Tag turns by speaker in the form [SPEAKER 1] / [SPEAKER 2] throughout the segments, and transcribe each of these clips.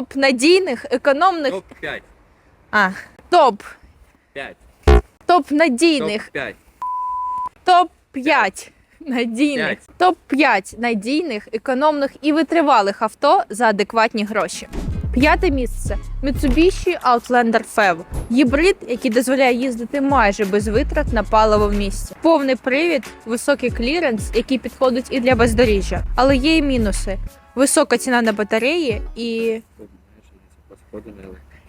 [SPEAKER 1] Топ надійних, економних.
[SPEAKER 2] Топ 5.
[SPEAKER 1] А, топ.
[SPEAKER 2] 5.
[SPEAKER 1] Топ надійних.
[SPEAKER 2] Топ 5.
[SPEAKER 1] Топ 5 надійних. Топ 5 надійних, економних і витривалих авто за адекватні гроші. П'яте місце Mitsubishi Outlander FEV. Гібрид, який дозволяє їздити майже без витрат на паливо в місті. Повний привід, високий кліренс, який підходить і для бездоріжжя. Але є і мінуси: висока ціна на батареї і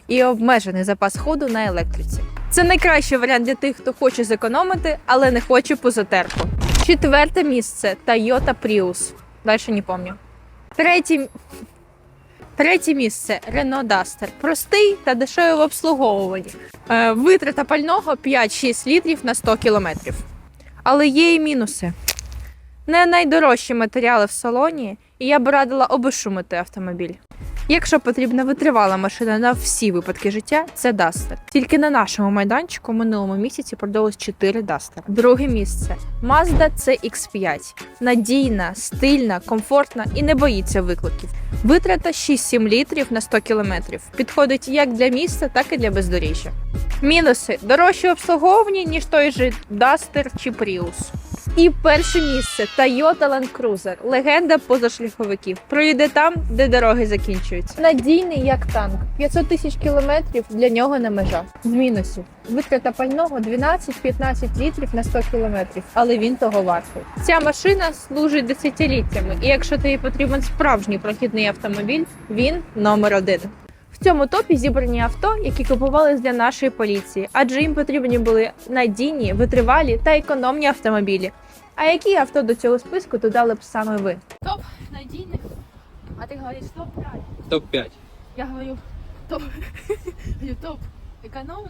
[SPEAKER 1] і обмежений запас ходу на електриці. Це найкращий варіант для тих, хто хоче зекономити, але не хоче позатерку. Четверте місце Toyota Prius. Далі не пам'ятаю. Третє... Місце Renault Duster. Простий та дешевий в обслуговуванні. Е, витрата пального 5-6 літрів на 100 кілометрів. Але є і мінуси. Не найдорожчі матеріали в салоні, і я б радила обешумити автомобіль. Якщо потрібна витривала машина на всі випадки життя, це Duster. Тільки на нашому майданчику минулому місяці продалось 4 Duster. Друге місце Mazda CX5. Надійна, стильна, комфортна і не боїться викликів. Витрата 6-7 літрів на 100 кілометрів. Підходить як для міста, так і для бездоріжжя. Мінуси дорожче обслуговування, ніж той же Duster чи Prius. І перше місце Toyota Land Cruiser. Легенда позашляховиків. Проїде там, де дороги закінчуються. Надійний як танк. 500 тисяч кілометрів для нього не межа. З мінусів. Витрата пального 12-15 літрів на 100 кілометрів, але він того вартий. Ця машина служить десятиліттями, і якщо тобі потрібен справжній прохідний автомобіль, він номер один. В цьому топі зібрані авто, які купувались для нашої поліції, адже їм потрібні були надійні, витривалі та економні автомобілі. А які авто до цього списку додали б саме ви? Топ надійних. А ти говориш топ 5.
[SPEAKER 2] Топ 5.
[SPEAKER 1] Я говорю топ. топ економних.